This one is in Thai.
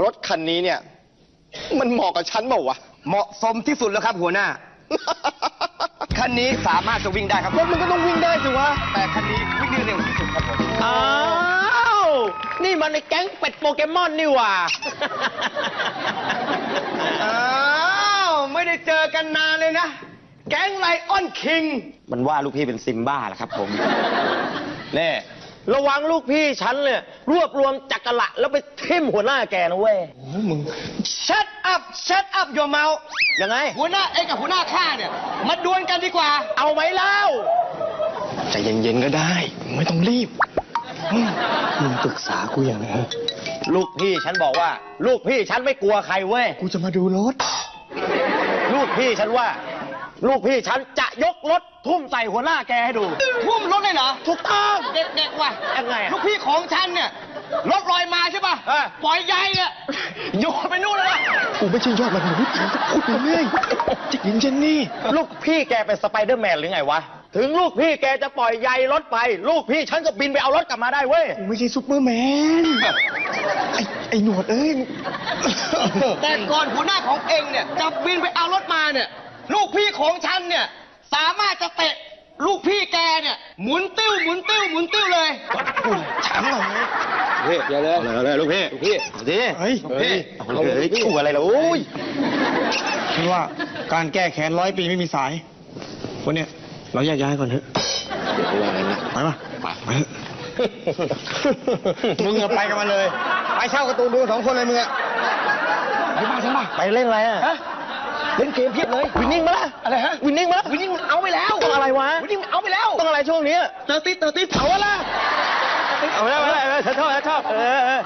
รถคันนี้เนี่ย มันเหมาะกับฉันเปล่าวะ เหมาะสมที่สุดแล้วครับหัวหน้า คันนี้สามารถจะวิ่งได้ครับรถมันก็ต้องวิ่งได้สิวะ แต่คันนี้วิ่งได้เร็วที่สุดครับผมอ้าว นี่มันในแก๊งเป็ดโปเกมอนนี่หว่า อ้าว ไม่ได้เจอกันนานเลยนะ แก๊งไลออนคิง มันว่าลูกพี่เป็นซิมบ้าแหละครับผม แน่ ระวังลูกพี่ฉันเนี่ย รวบรวมจักระละแล้วไปทิ่มหัวหน้าแกนะเว้ย Shut up Shut up your mouth ยังไง หัวหน้าเอ็กกับหัวหน้าข้าเนี่ย มาดวลกันดีกว่า เอาไหมเล่าใจเย็นๆก็ได้ ไม่ต้องรีบอืมมึงปรึกษากูอย่างนะลูกพี่ฉันบอกว่า ลูกพี่ฉันไม่กลัวใครเว้ย กูจะมาดูรถ ลูกพี่ฉันว่า ลูกพี่ฉันจะยกรถ ทุ่มใส่หัวหน้าแกให้ดู ทุ่มรถเลยเหรอ ถูกต้องเด็กๆว่ะยังไงอะลูกพี่ของฉันเนี่ยรถลอยมาใช่ป่ะ เออ ปล่อยใยอะโยนไปนู่นเลยนะกูไม่ใช่ยอดมนุษย์ฉันก็พูดไปเรื่อยจิกยิงเจนนี่ ลูกพี่แกเป็นสไปเดอร์แมนหรือไงวะ ถึงลูกพี่แกจะปล่อยใยรถไป ลูกพี่ฉันก็บินไปเอารถกลับมาได้เว้ย กูไม่ใช่ซูเปอร์แมน ไอ้ไอ้หนวดเอ้ย แต่ก่อนหัวหน้าของเองเนี่ยจะบินไปเอารถมาเนี่ย ลูกพี่ของฉันเนี่ย สามารถจะเตะลูกพี่แกเนี่ยหมุนติ้วหมุนติ้วหมุนติ้วเลยถามหน่อยพี่อย่าเลยเอาเลยลูกพี่ลูกพี่เอาดิเฮ้ยเฮ้ยเอาเลยกลัวอะไรล่ะโอ้ยฉันว่าการแก้แค้นร้อยปีไม่มีสายวันเนี้ยเราแยกย้ายก่อนเถอะไปปะไปเถอะมึงอะไปกันมาเลย ไปเช่าการ์ตูนดูสองคนเลยมึงอะไปบ้าฉันปะไปเล่นอะไรอะ เล่นเกมเพียบเลยวินนิ่งมาละอะไรฮะวินนิ่งมาละวินนิ่งมันเอาไปแล้วต้องอะไรวะวินนิ่งมันเอาไปแล้วต้องอะไรช่วงนี้เตอร์ติดเตอร์ติดเอาวะล่ะเอาแล้วเอาแล้วเอาแล้วฉันชอบฉันชอบเออเออ